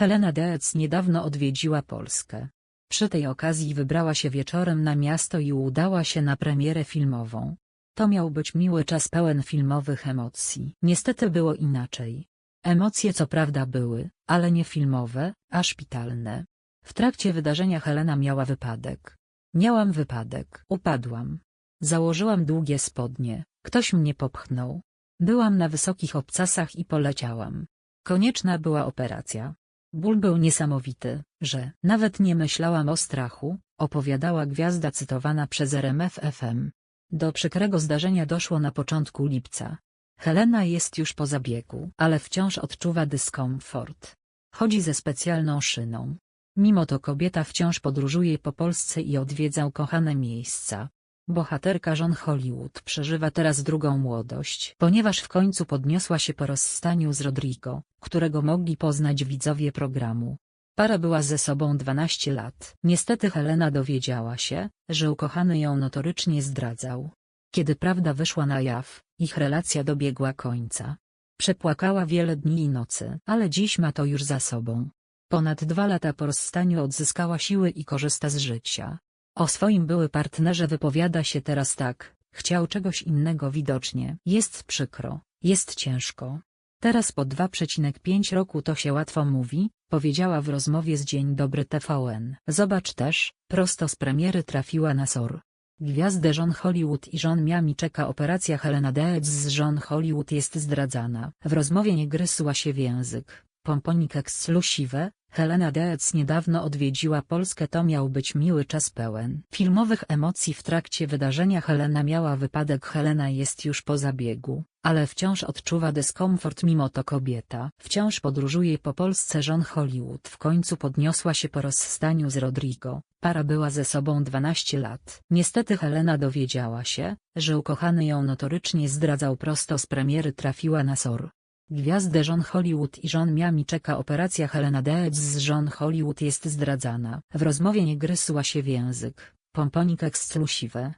Helena Deec niedawno odwiedziła Polskę. Przy tej okazji wybrała się wieczorem na miasto i udała się na premierę filmową. To miał być miły czas pełen filmowych emocji. Niestety było inaczej. Emocje co prawda były, ale nie filmowe, a szpitalne. W trakcie wydarzenia Helena miała wypadek. Miałam wypadek. Upadłam. Założyłam długie spodnie, ktoś mnie popchnął. Byłam na wysokich obcasach i poleciałam. Konieczna była operacja. Ból był niesamowity, że nawet nie myślałam o strachu, opowiadała gwiazda cytowana przez RMF FM. Do przykrego zdarzenia doszło na początku lipca. Helena jest już po zabiegu, ale wciąż odczuwa dyskomfort. Chodzi ze specjalną szyną. Mimo to kobieta wciąż podróżuje po Polsce i odwiedza ukochane miejsca. Bohaterka żon Hollywood przeżywa teraz drugą młodość, ponieważ w końcu podniosła się po rozstaniu z Rodrigo, którego mogli poznać widzowie programu. Para była ze sobą 12 lat. Niestety Helena dowiedziała się, że ukochany ją notorycznie zdradzał. Kiedy prawda wyszła na jaw, ich relacja dobiegła końca. Przepłakała wiele dni i nocy, ale dziś ma to już za sobą. Ponad dwa lata po rozstaniu odzyskała siły i korzysta z życia. O swoim były partnerze wypowiada się teraz tak, chciał czegoś innego widocznie. Jest przykro, jest ciężko. Teraz po 2,5 roku to się łatwo mówi, powiedziała w rozmowie z Dzień Dobry TVN. Zobacz też, prosto z premiery trafiła na SOR. Gwiazdę żon Hollywood i żon Miami czeka operacja Helena Deec z żon Hollywood jest zdradzana. W rozmowie nie gryzła się w język. Pomponik eksklusiwe, Helena Deec niedawno odwiedziła Polskę to miał być miły czas pełen filmowych emocji. W trakcie wydarzenia Helena miała wypadek. Helena jest już po zabiegu, ale wciąż odczuwa dyskomfort. Mimo to kobieta wciąż podróżuje po Polsce. Żon Hollywood w końcu podniosła się po rozstaniu z Rodrigo, para była ze sobą 12 lat. Niestety Helena dowiedziała się, że ukochany ją notorycznie zdradzał prosto z premiery. Trafiła na SOR. Gwiazdę żon Hollywood i żon Miami czeka operacja Helena Deec z żon Hollywood jest zdradzana. W rozmowie nie gryzła się w język. Pomponik eksklusiwe,